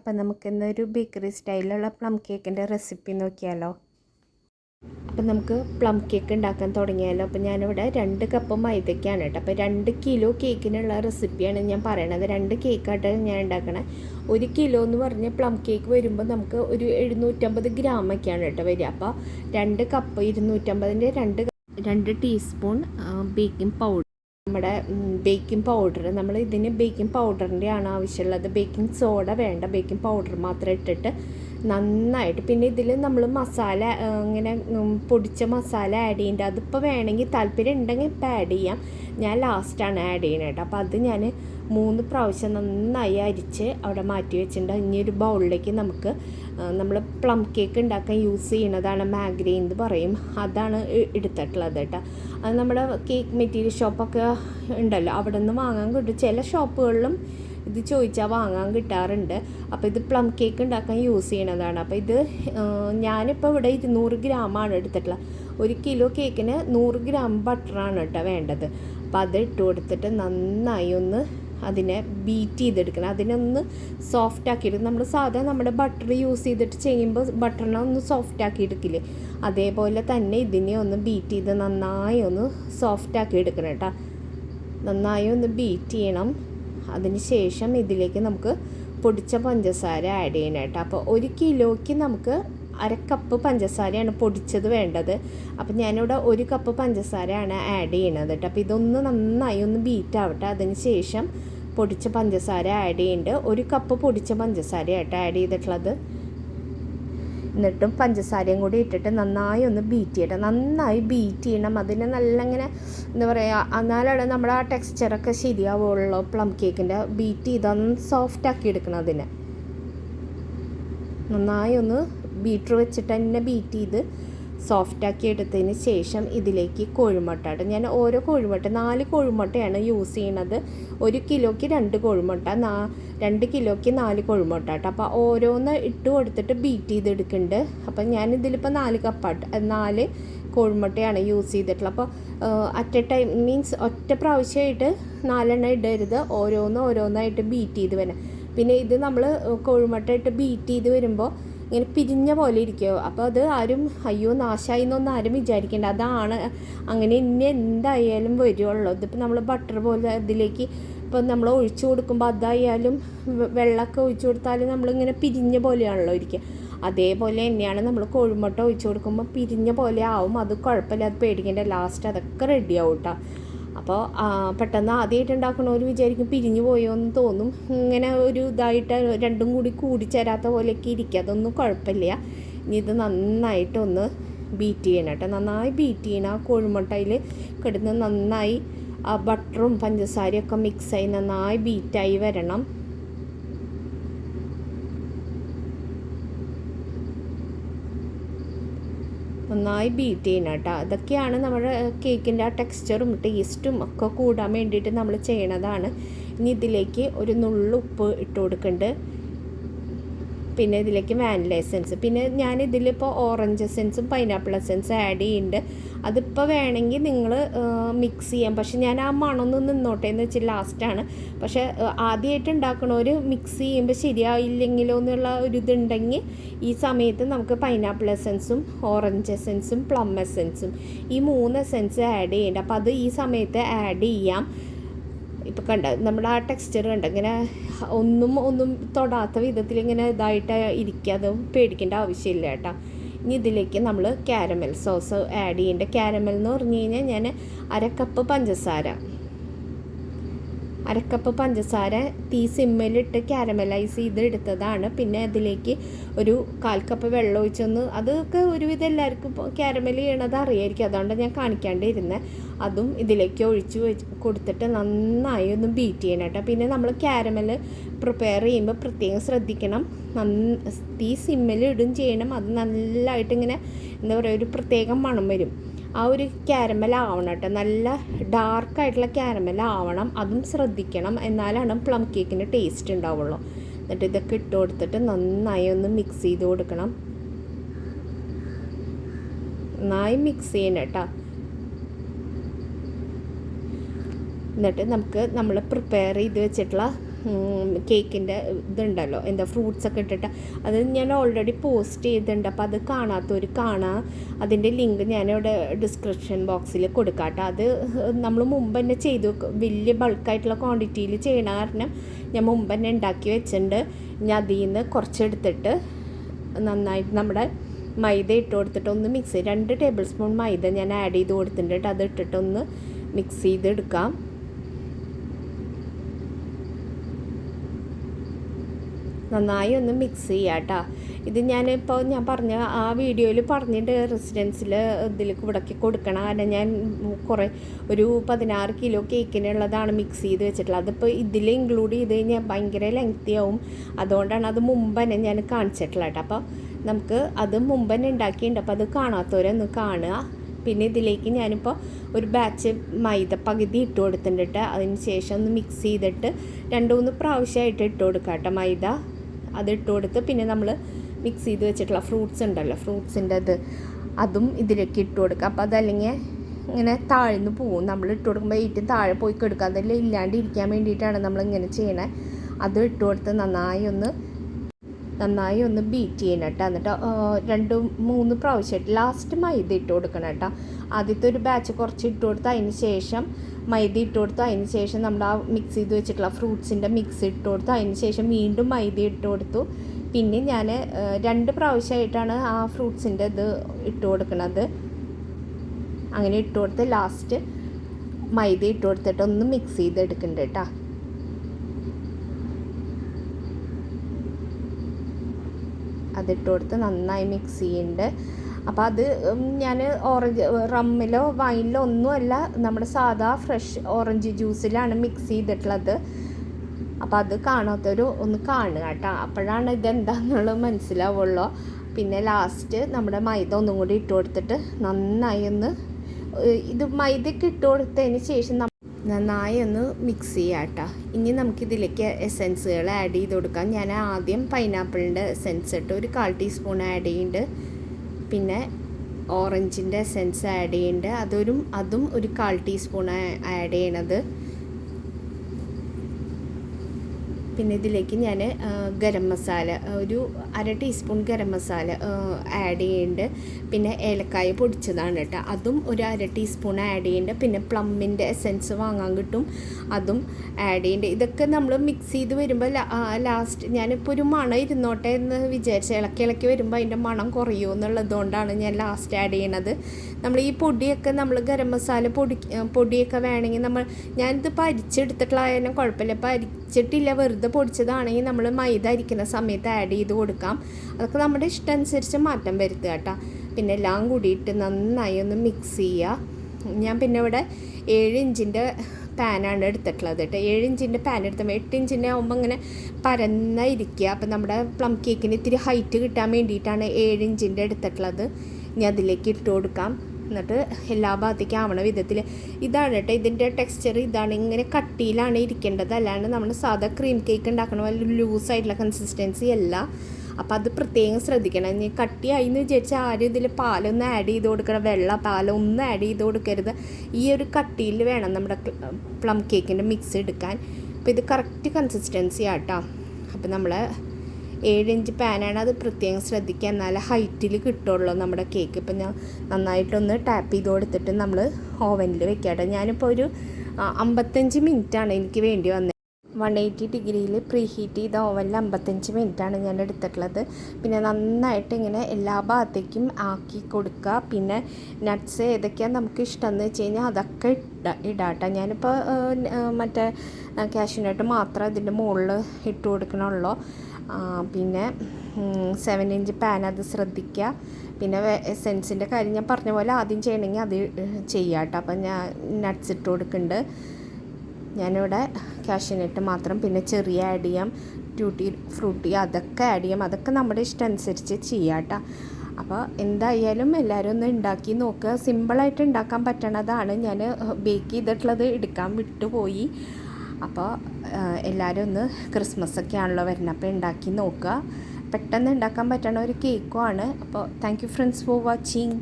അപ്പം നമുക്കിന്നൊരു ബേക്കറി സ്റ്റൈലിലുള്ള പ്ലം കേക്കിന്റെ റെസിപ്പി നോക്കിയാലോ? അപ്പം നമുക്ക് പ്ലം കേക്ക് ഉണ്ടാക്കാൻ തുടങ്ങിയാലോ? അപ്പം ഞാനിവിടെ രണ്ട് കപ്പ് മൈദയ്ക്കാണ് കേട്ടോ. അപ്പോൾ രണ്ട് കിലോ കേക്കിനുള്ള റെസിപ്പിയാണ് ഞാൻ പറയണത്. രണ്ട് കേക്കായിട്ട് ഞാൻ ഉണ്ടാക്കണേ. ഒരു കിലോ എന്ന് പറഞ്ഞ് പ്ലം കേക്ക് വരുമ്പോൾ നമുക്ക് ഒരു എഴുന്നൂറ്റമ്പത് ഗ്രാമൊക്കെയാണ് കേട്ടോ വരിക. അപ്പോൾ രണ്ട് കപ്പ് ഇരുന്നൂറ്റമ്പതിന്റെ രണ്ട് രണ്ട് ടീസ്പൂൺ ബേക്കിംഗ് പൗഡർ നമ്മുടെ ബേക്കിംഗ് പൗഡർ നമ്മൾ ഇതിന് ബേക്കിംഗ് പൗഡറിന്റെ ആണ് ആവശ്യമുള്ളത്. ബേക്കിംഗ് സോഡ വേണ്ട. ബേക്കിംഗ് പൗഡർ മാത്രം ഇട്ടിട്ട് നന്നായിട്ട്. പിന്നെ ഇതിൽ നമ്മൾ മസാല ഇങ്ങനെ പൊടിച്ച മസാല ആഡ് ചെയ്യേണ്ട. അതിപ്പോൾ വേണമെങ്കിൽ താല്പര്യം ഉണ്ടെങ്കിൽ ഇപ്പം ആഡ് ചെയ്യാം. ഞാൻ ലാസ്റ്റാണ് ആഡ് ചെയ്യണത് കേട്ടോ അപ്പോൾ അത് ഞാൻ മൂന്ന് പ്രാവശ്യം നന്നായി അരിച്ച് അവിടെ മാറ്റി വെച്ചിട്ടുണ്ട് ഇനി ഒരു ബൗളിലേക്ക് നമുക്ക് നമ്മൾ പ്ലം കേക്ക് ഉണ്ടാക്കാൻ യൂസ് ചെയ്യുന്നതാണ് മാഗ്രി എന്ന് പറയും. അതാണ് എടുത്തിട്ടുള്ളത് കേട്ടോ അത് നമ്മുടെ കേക്ക് മെറ്റീരിയൽ ഷോപ്പൊക്കെ ഉണ്ടല്ലോ അവിടെ നിന്ന് വാങ്ങാൻ കിട്ടും. ചില ഷോപ്പുകളിലും ഇത് ചോദിച്ചാൽ വാങ്ങാൻ കിട്ടാറുണ്ട്. അപ്പോൾ ഇത് പ്ലം കേക്ക് ഉണ്ടാക്കാൻ യൂസ് ചെയ്യണതാണ്. അപ്പോൾ ഇത് ഞാനിപ്പോൾ ഇവിടെ ഇരുന്നൂറ് ഗ്രാമാണ് എടുത്തിട്ടുള്ളത് ഒരു കിലോ കേക്കിന് നൂറ് ഗ്രാം ബട്ടറാണ് കേട്ടോ വേണ്ടത്. അപ്പോൾ അത് ഇട്ട് കൊടുത്തിട്ട് നന്നായി ഒന്ന് അതിനെ ബീറ്റ് ചെയ്തെടുക്കണം. അതിനൊന്ന് സോഫ്റ്റ് ആക്കിയിട്ട് നമ്മൾ സാധാരണ നമ്മുടെ ബട്ടർ യൂസ് ചെയ്തിട്ട് ചെയ്യുമ്പോൾ ബട്ടറിനെ ഒന്ന് സോഫ്റ്റ് ആക്കി എടുക്കില്ലേ? അതേപോലെ തന്നെ ഇതിനെ ഒന്ന് ബീറ്റ് ചെയ്ത് നന്നായി ഒന്ന് സോഫ്റ്റ് ആക്കി എടുക്കണം കേട്ടോ. നന്നായി ഒന്ന് ബീറ്റ് ചെയ്യണം. അതിന് ശേഷം ഇതിലേക്ക് നമുക്ക് പൊടിച്ച പഞ്ചസാര ആഡ് ചെയ്യണം കേട്ടോ. അപ്പോൾ ഒരു കിലോയ്ക്ക് നമുക്ക് അര കപ്പ് പഞ്ചസാരയാണ് പൊടിച്ചത് വേണ്ടത്. അപ്പം ഞാനിവിടെ ഒരു കപ്പ് പഞ്ചസാരയാണ് ആഡ് ചെയ്യണത് കേട്ടോ. അപ്പോൾ ഇതൊന്ന് നന്നായി ഒന്ന് ബീറ്റ് ആവട്ടെ. അതിന് ശേഷം പൊടിച്ച പഞ്ചസാര ആഡ് ചെയ്യുന്നുണ്ട് ഒരു കപ്പ് പൊടിച്ച പഞ്ചസാര ആയിട്ട് ആഡ് ചെയ്തിട്ടുള്ളത്. എന്നിട്ടും പഞ്ചസാരയും കൂടി ഇട്ടിട്ട് നന്നായി ഒന്ന് ബീറ്റ് ചെയ്യണം നന്നായി ബീറ്റ് ചെയ്യണം. അതിനെ നല്ല ഇങ്ങനെ എന്താ പറയുക എന്നാലാണ് നമ്മുടെ ആ ടെക്സ്ചറൊക്കെ ശരിയാവുള്ളൂ പ്ലം കേക്കിന്റെ ബീറ്റ് ചെയ്ത് ഒന്ന് സോഫ്റ്റ് ആക്കി എടുക്കണം അതിനെ. നന്നായി ഒന്ന് ബീറ്റർ വെച്ചിട്ട് തന്നെ ബീറ്റ് ചെയ്ത് സോഫ്റ്റാക്കി എടുത്തതിന് ശേഷം ഇതിലേക്ക് കോഴിമുട്ട ഇടും. ഞാൻ ഓരോ കോഴിമുട്ട നാല് കോഴിമുട്ടയാണ് യൂസ് ചെയ്യണത്. ഒരു കിലോയ്ക്ക് രണ്ട് കോഴിമുട്ട നാ രണ്ട് കിലോയ്ക്ക് നാല് കോഴിമുട്ട കേട്ടോ. അപ്പോൾ ഓരോന്ന് ഇട്ട് കൊടുത്തിട്ട് ബീറ്റ് ചെയ്തെടുക്കുന്നുണ്ട്. അപ്പം ഞാൻ ഇതിലിപ്പോൾ നാല് കപ്പാട്ട് നാല് കോഴിമുട്ടയാണ് യൂസ് ചെയ്തിട്ടുള്ളത്. അപ്പോൾ അറ്റ് എ ടൈം മീൻസ് ഒറ്റ പ്രാവശ്യമായിട്ട് നാലെണ്ണം ഇടരുത്. ഓരോന്ന് ഓരോന്നായിട്ട് ബീറ്റ് ചെയ്ത് വരാം പിന്നെ ഇത് നമ്മൾ കോഴിമുട്ട ഇട്ട് ബീറ്റ് ചെയ്ത് വരുമ്പോൾ ഇങ്ങനെ പിരിഞ്ഞ പോലെ ഇരിക്കുമോ അപ്പോൾ അത് ആരും അയ്യോ നാശമായി എന്നൊന്നും ആരും വിചാരിക്കേണ്ട. അതാണ് അങ്ങനെ ഇനി എന്തായാലും വരുള്ളൂ. ഇതിപ്പോൾ നമ്മൾ ബട്ടർ പോലെ ഇതിലേക്ക് ഇപ്പം നമ്മൾ ഒഴിച്ചു കൊടുക്കുമ്പോൾ അതായാലും വെള്ളമൊക്കെ ഒഴിച്ചു കൊടുത്താലും നമ്മളിങ്ങനെ പിരിഞ്ഞ പോലെയാണല്ലോ ഇരിക്കുക അതേപോലെ തന്നെയാണ് നമ്മൾ കോഴിമുട്ട ഒഴിച്ചു കൊടുക്കുമ്പോൾ പിരിഞ്ഞ പോലെ ആവും. അത് കുഴപ്പമില്ല അത് പേടിക്കേണ്ട. ലാസ്റ്റ് അതൊക്കെ റെഡി ആവും കേട്ടോ അപ്പോൾ പെട്ടെന്ന് ആദ്യമായിട്ട് ഉണ്ടാക്കണവർ വിചാരിക്കും പിരിഞ്ഞു പോയോ എന്ന് തോന്നും. ഇങ്ങനെ ഒരു ഇതായിട്ട് രണ്ടും കൂടി കൂടിച്ചേരാത്ത പോലെയൊക്കെ ഇരിക്കുക അതൊന്നും കുഴപ്പമില്ല. ഇനി ഇത് നന്നായിട്ടൊന്ന് ബീറ്റ് ചെയ്യണം കേട്ടോ. നന്നായി ബീറ്റ് ചെയ്യണം. ആ കോഴിമുട്ടയിൽ കിടന്ന് നന്നായി ബട്ടറും പഞ്ചസാരയും ഒക്കെ മിക്സായി നന്നായി ബീറ്റായി വരണം. നന്നായി ബീറ്റ് ചെയ്യണം കേട്ടോ അതൊക്കെയാണ് നമ്മുടെ കേക്കിന്റെ ആ ടെക്സ്ചറും ടേസ്റ്റും ഒക്കെ കൂടാൻ വേണ്ടിയിട്ട് നമ്മൾ ചെയ്യണതാണ്. ഇനി ഇതിലേക്ക് ഒരു നുള്ളുപ്പ് ഇട്ട് കൊടുക്കുന്നുണ്ട് പിന്നെ ഇതിലേക്ക് വാനില എസെൻസ് പിന്നെ ഞാൻ ഇതിലിപ്പോൾ ഓറഞ്ച് എസെൻസും പൈനാപ്പിൾ എസെൻസും ആഡ് ചെയ്യുന്നുണ്ട് അതിപ്പോൾ വേണമെങ്കിൽ നിങ്ങൾ മിക്സ് ചെയ്യാം. പക്ഷെ ഞാൻ ആ മണമൊന്ന് നിന്നോട്ടെ എന്ന് വെച്ചാൽ ലാസ്റ്റാണ് പക്ഷേ ആദ്യമായിട്ട് ഉണ്ടാക്കണവർ മിക്സ് ചെയ്യുമ്പോൾ ശരിയായില്ലെങ്കിലോ എന്നുള്ള ഒരു ഇതുണ്ടെങ്കിൽ ഈ സമയത്ത് നമുക്ക് പൈനാപ്പിൾ എസൻസും ഓറഞ്ച് എസൻസും പ്ലം എസൻസും ഈ മൂന്ന് എസൻസ് ആഡ് ചെയ്യേണ്ട. അപ്പോൾ അത് ഈ സമയത്ത് ആഡ് ചെയ്യാം. ഇപ്പം കണ്ട നമ്മുടെ ആ ടെക്സ്ചർ കണ്ട ഇങ്ങനെ ഒന്നും ഒന്നും തൊടാത്ത വിധത്തിൽ ഇങ്ങനെ ഇതായിട്ട് ഇരിക്കാതെ പേടിക്കേണ്ട ആവശ്യമില്ല കേട്ടോ. ഇനി ഇതിലേക്ക് നമ്മൾ കാരമൽ സോസ് ആഡ് ചെയ്യേണ്ട. കാരമൽ എന്ന് പറഞ്ഞു കഴിഞ്ഞാൽ ഞാൻ അര കപ്പ് പഞ്ചസാര. അരക്കപ്പ് പഞ്ചസാര തീ സിമ്മിലിട്ട് കാരമലൈസ് ചെയ്ത് എടുത്തതാണ് പിന്നെ അതിലേക്ക് ഒരു കാൽ കപ്പ് വെള്ളം ഒഴിച്ചൊന്ന് അതൊക്കെ ഒരുവിധം എല്ലാവർക്കും കാരമൽ ചെയ്യണത് അറിയായിരിക്കും. അതുകൊണ്ട് ഞാൻ കാണിക്കാണ്ടിരുന്നത് അതും ഇതിലേക്ക് ഒഴിച്ച് കൊടുത്തിട്ട് നന്നായി ഒന്ന് ബീറ്റ് ചെയ്യണം കേട്ടോ. പിന്നെ നമ്മൾ കാരമൽ പ്രിപ്പയർ ചെയ്യുമ്പോൾ പ്രത്യേകം ശ്രദ്ധിക്കണം. നന്ന തീ സിമ്മിൽ ഇടും ചെയ്യണം. അത് നല്ലതായിട്ട് ഇങ്ങനെ എന്താ പറയുക ഒരു പ്രത്യേകം മണം വരും. ആ ഒരു ക്യാരമൽ ആവണം കേട്ടോ നല്ല ഡാർക്കായിട്ടുള്ള ക്യാരമൽ ആവണം. അതും ശ്രദ്ധിക്കണം. എന്നാലാണ് പ്ലം കേക്കിന് ടേസ്റ്റ് ഉണ്ടാവുള്ളൂ എന്നിട്ട് ഇതൊക്കെ ഇട്ട് കൊടുത്തിട്ട് നന്നായി ഒന്ന് മിക്സ് ചെയ്ത് കൊടുക്കണം. നന്നായി മിക്സ് ചെയ്യണം കേട്ടോ എന്നിട്ട് നമുക്ക് നമ്മൾ പ്രിപ്പയർ ചെയ്ത് വെച്ചിട്ടുള്ള കേക്കിന്റെ ഇതുണ്ടല്ലോ എന്താ ഫ്രൂട്ട്സ് ഒക്കെ ഇട്ടിട്ട്. അത് ഞാൻ ഓൾറെഡി പോസ്റ്റ് ചെയ്തിട്ടുണ്ട്. അപ്പോൾ അത് കാണാത്തവർ കാണാം. അതിന്റെ ലിങ്ക് ഞാനിവിടെ ഡിസ്ക്രിപ്ഷൻ ബോക്സിൽ കൊടുക്കാം കേട്ടോ അത് നമ്മൾ മുമ്പ് തന്നെ ചെയ്തു. വലിയ ബൾക്കായിട്ടുള്ള ക്വാണ്ടിറ്റിയിൽ ചെയ്യണ കാരണം ഞാൻ മുമ്പ് തന്നെ ഉണ്ടാക്കി വെച്ചിട്ടുണ്ട്. ഞാൻ അതിൽ നിന്ന് കുറച്ചെടുത്തിട്ട് നന്നായിട്ട് നമ്മുടെ മൈദ ഇട്ട് കൊടുത്തിട്ട് ഒന്ന് മിക്സ് രണ്ട് ടേബിൾ സ്പൂൺ മൈദ ഞാൻ ആഡ് ചെയ്ത് കൊടുത്തിട്ടുണ്ട് അത് ഇട്ടിട്ടൊന്ന് മിക്സ് ചെയ്തെടുക്കാം. നന്നായി ഒന്ന് മിക്സ് ചെയ്യാം കേട്ടോ ഇത് ഞാനിപ്പോൾ ഞാൻ പറഞ്ഞ ആ വീഡിയോയിൽ പറഞ്ഞിട്ട് റെസിഡൻസിൽ ഇതിലേക്ക് ഇവിടേക്ക് കൊടുക്കണം കാരണം ഞാൻ കുറേ ഒരു പതിനാറ് കിലോ കേക്കിനുള്ളതാണ് മിക്സ് ചെയ്ത് വെച്ചിട്ടുള്ളത്. അതിപ്പോൾ ഇതിൽ ഇൻക്ലൂഡ് ചെയ്ത് കഴിഞ്ഞാൽ ഭയങ്കര ലെങ്തി ആവും. അതുകൊണ്ടാണ് അത് മുമ്പ് തന്നെ ഞാൻ കാണിച്ചിട്ടുള്ളത് കേട്ടോ അപ്പോൾ നമുക്ക് അത് മുമ്പ് തന്നെ ഉണ്ടാക്കിയിട്ടുണ്ട്. അപ്പോൾ അത് കാണാത്തവരൊന്ന് കാണുക. പിന്നെ ഇതിലേക്ക് ഞാനിപ്പോൾ ഒരു ബാച്ച് മൈദ പകുതി ഇട്ട് കൊടുത്തിട്ടുണ്ട് അതിന് ശേഷം ഒന്ന് മിക്സ് ചെയ്തിട്ട് രണ്ട് മൂന്ന് പ്രാവശ്യമായിട്ട് ഇട്ട് കൊടുക്കാം കേട്ടോ മൈദ. അത് ഇട്ട് കൊടുത്ത് പിന്നെ നമ്മൾ മിക്സ് ചെയ്ത് വെച്ചിട്ടുള്ള ഫ്രൂട്ട്സ് ഉണ്ടല്ലോ ഫ്രൂട്ട്സിന്റെ അത് അതും ഇതിലേക്ക് ഇട്ട് കൊടുക്കുക. അപ്പോൾ അതല്ലെങ്കിൽ ഇങ്ങനെ താഴ്ന്ന് പോവും. നമ്മൾ ഇട്ട് കൊടുക്കുമ്പോൾ ഏറ്റവും താഴെ പോയി കൊടുക്കുക അതെല്ലാം ഇല്ലാണ്ട് ഇരിക്കാൻ വേണ്ടിയിട്ടാണ് നമ്മൾ ഇങ്ങനെ ചെയ്യണേ. അത് ഇട്ട് കൊടുത്ത് നന്നായി ഒന്ന് നന്നായി ഒന്ന് ബീറ്റ് ചെയ്യണം കേട്ടോ. എന്നിട്ട് രണ്ട് മൂന്ന് പ്രാവശ്യമായിട്ട് ലാസ്റ്റ് മൈദ ഇട്ട് കൊടുക്കണം കേട്ടോ. ആദ്യത്തെ ഒരു ബാച്ച് കുറച്ച് ഇട്ട് കൊടുത്ത് അതിന് ശേഷം മൈദ ഇട്ട് കൊടുത്ത്. അതിന് ശേഷം നമ്മൾ ആ മിക്സ് ചെയ്ത് വെച്ചിട്ടുള്ള ഫ്രൂട്ട്സിന്റെ മിക്സ് ഇട്ട് കൊടുത്ത്. അതിന് ശേഷം വീണ്ടും മൈദ ഇട്ട് കൊടുത്തു. പിന്നെ ഞാൻ രണ്ട് പ്രാവശ്യമായിട്ടാണ് ആ ഫ്രൂട്ട്സിന്റെ ഇത് ഇട്ട് കൊടുക്കുന്നത്. അങ്ങനെ ഇട്ട് കൊടുത്ത് ലാസ്റ്റ് മൈദ ഇട്ട് കൊടുത്തിട്ട് ഒന്ന് മിക്സ് ചെയ്തെടുക്കുന്നുണ്ട് കേട്ടോ അതിട്ട് കൊടുത്ത് നന്നായി മിക്സ് ചെയ്യുന്നുണ്ട് അപ്പോൾ അത് ഞാൻ ഓറഞ്ച് റമ്മിലോ വൈനിലോ ഒന്നുമല്ല നമ്മുടെ സാധാ ഫ്രഷ് ഓറഞ്ച് ജ്യൂസിലാണ് മിക്സ് ചെയ്തിട്ടുള്ളത്. അപ്പോൾ അത് കാണാത്തൊരു ഒന്ന് കാണുക കേട്ടോ. അപ്പോഴാണ് ഇതെന്താണെന്നുള്ളത് മനസ്സിലാവുള്ളൂ. പിന്നെ ലാസ്റ്റ് നമ്മുടെ മൈദ ഒന്നും കൂടി ഇട്ട് കൊടുത്തിട്ട് നന്നായി ഒന്ന് ഇത് മൈദയ്ക്ക് ഇട്ട് കൊടുത്തതിന് ശേഷം നന്നായി ഒന്ന് മിക്സ് ചെയ്യാം കേട്ടോ. ഇനി നമുക്കിതിലേക്ക് എസെൻസുകൾ ആഡ് ചെയ്ത് കൊടുക്കാം. ഞാൻ ആദ്യം പൈനാപ്പിളിന്റെ എസെൻസ് ഇട്ട് ഒരു കാൽ ടീസ്പൂൺ ആഡ് ചെയ്യുന്നുണ്ട് പിന്നെ ഓറഞ്ചിന്റെ എസെൻസ് ആഡ് ചെയ്യുന്നുണ്ട് അതൊരു അതും ഒരു കാൽ ടീസ്പൂൺ ആഡ് ചെയ്യണത്. പിന്നെ ഇതിലേക്ക് ഞാൻ ഗരം മസാല ഒരു അര ടീസ്പൂൺ ഗരം മസാല ആഡ് ചെയ്യുന്നുണ്ട് പിന്നെ ഏലക്കായ പൊടിച്ചതാണ് കേട്ടോ. അതും ഒരു അര ടീസ്പൂൺ ആഡ് ചെയ്യുന്നുണ്ട് പിന്നെ പ്ലമ്മിന്റെ എസെൻസ് വാങ്ങാൻ കിട്ടും. അതും ആഡ് ചെയ്യുന്നുണ്ട് ഇതൊക്കെ നമ്മൾ മിക്സ് ചെയ്ത് വരുമ്പോൾ ലാസ്റ്റ് ഞാനിപ്പോൾ ഒരു മണം ഇരുന്നോട്ടെ എന്ന് വിചാരിച്ച് ഇളക്കി ഇളക്കി വരുമ്പോൾ അതിന്റെ മണം കുറയുമോ എന്നുള്ളതുകൊണ്ടാണ് ഞാൻ ലാസ്റ്റ് ആഡ് ചെയ്യണത്. നമ്മൾ ഈ പൊടിയൊക്കെ നമ്മൾ ഗരം മസാല പൊടി പൊടിയൊക്കെ വേണമെങ്കിൽ നമ്മൾ ഞാനിത് പരിച്ചെടുത്തിട്ടുള്ള കുഴപ്പമില്ല. പരിച്ചിട്ടില്ല വെറുതെ പൊടിച്ചതാണെങ്കിൽ നമ്മൾ മൈദ അരിക്കുന്ന സമയത്ത് ആഡ് ചെയ്ത് കൊടുക്കാം. അതൊക്കെ നമ്മുടെ ഇഷ്ടം അനുസരിച്ച് മാറ്റം വരുത്തുക കേട്ടോ. പിന്നെ എല്ലാം കൂടിയിട്ട് നന്നായി ഒന്ന് മിക്സ് ചെയ്യുക. ഞാൻ പിന്നെ ഇവിടെ ഏഴ് ഇഞ്ചിന്റെ പാനാണ് എടുത്തിട്ടുള്ളത് കേട്ടോ. ഏഴ് ഇഞ്ചിന്റെ പാൻ എടുത്തപ്പോൾ എട്ട് ഇഞ്ചിന്റെ ആകുമ്പോൾ ഇങ്ങനെ പരന്ന ഇരിക്കുക. അപ്പം നമ്മുടെ പ്ലം കേക്കിന് ഇത്തിരി ഹൈറ്റ് കിട്ടാൻ വേണ്ടിയിട്ടാണ് ഏഴ് ഇഞ്ചിന്റെ എടുത്തിട്ടുള്ളത്. ഇനി അതിലേക്ക് ഇട്ട് കൊടുക്കാം. എന്നിട്ട് എല്ലാ ഭാഗത്തേക്കും ആവണ വിധത്തിൽ ഇതാണ് കേട്ടോ. ഇതിന്റെ ടെക്സ്ചർ ഇതാണ്. ഇങ്ങനെ കട്ടിയിലാണ് ഇരിക്കേണ്ടത്. അല്ലാണ്ട് നമ്മൾ സാധാ ക്രീം കേക്ക് ഉണ്ടാക്കണ പോലെ ലൂസായിട്ടുള്ള കൺസിസ്റ്റൻസി അല്ല. അപ്പോൾ അത് പ്രത്യേകം ശ്രദ്ധിക്കണം. ഇനി കട്ടിയായി എന്ന് വിചാരിച്ചാൽ ആരും ഇതിൽ പാലൊന്നും ആഡ് ചെയ്ത് കൊടുക്കണം വെള്ള പാലൊന്നും ആഡ് ചെയ്ത് കൊടുക്കരുത്. ഈ ഒരു കട്ടിയിൽ വേണം നമ്മുടെ പ്ലം കേക്കിന്റെ മിക്സ് എടുക്കാൻ. അപ്പോൾ ഇത് കറക്റ്റ് കൺസിസ്റ്റൻസി ആട്ടോ അപ്പോൾ നമ്മൾ ഏഴ് ഇഞ്ച് പാനാണ് അത് പ്രത്യേകം ശ്രദ്ധിക്കുക. നല്ല ഹൈറ്റിൽ കിട്ടുള്ളൂ നമ്മുടെ കേക്ക്. ഇപ്പം ഞാൻ നന്നായിട്ടൊന്ന് ടാപ്പ് ചെയ്ത് കൊടുത്തിട്ട് നമ്മൾ ഓവനിൽ വെക്കാട്ടെ ഞാനിപ്പോൾ ഒരു അമ്പത്തഞ്ച് മിനിറ്റാണ് എനിക്ക് വേണ്ടി വന്നത് വൺ എയ്റ്റി ഡിഗ്രിയിൽ പ്രീ ഹീറ്റ് ചെയ്ത ഓവനിൽ അമ്പത്തഞ്ച് മിനിറ്റാണ് ഞാൻ എടുത്തിട്ടുള്ളത്. പിന്നെ നന്നായിട്ട് ഇങ്ങനെ എല്ലാ ഭാഗത്തേക്കും ആക്കി കൊടുക്കുക. പിന്നെ നട്ട്സ് ഏതൊക്കെയാണ് നമുക്ക് ഇഷ്ടമെന്ന് വെച്ച് കഴിഞ്ഞാൽ അതൊക്കെ ഇട ഇടാട്ടോ ഞാനിപ്പോൾ മറ്റേ കാഷ്യൂനട്ട് മാത്രം ഇതിന്റെ മുകളിൽ ഇട്ട് കൊടുക്കണുള്ളൂ. പിന്നെ സെവൻ ഇഞ്ച് പാൻ അത് ശ്രദ്ധിക്കുക പിന്നെ എസെൻസിന്റെ കാര്യം ഞാൻ പറഞ്ഞ പോലെ ആദ്യം ചെയ്യണമെങ്കിൽ അത് ചെയ്യാം കേട്ടോ അപ്പം ഞാൻ നട്ട്സ് ഇട്ട് കൊടുക്കുന്നുണ്ട്. ഞാനിവിടെ കാഷ്യൂനട്ട് മാത്രം പിന്നെ ചെറിയ ആഡ് ചെയ്യാം. ട്യൂട്ടി ഫ്രൂട്ടി അതൊക്കെ ആഡ് ചെയ്യാം. അതൊക്കെ നമ്മുടെ ഇഷ്ടം അനുസരിച്ച് ചെയ്യാം കേട്ടോ അപ്പോൾ എന്തായാലും എല്ലാവരും ഒന്ന് ഉണ്ടാക്കി നോക്കുക സിമ്പിളായിട്ട് ഉണ്ടാക്കാൻ പറ്റണതാണ്. ഞാൻ ബേക്ക് ചെയ്തിട്ടുള്ളത് എടുക്കാൻ വിട്ടുപോയി. അപ്പോൾ എല്ലാവരും ഒന്ന് ക്രിസ്മസ് ഒക്കെ ആണല്ലോ വരുന്നത്. അപ്പോൾ ഉണ്ടാക്കി നോക്കുക. പെട്ടെന്ന് ഉണ്ടാക്കാൻ പറ്റണ ഒരു കേക്കും ആണ്. അപ്പോൾ thank you friends for watching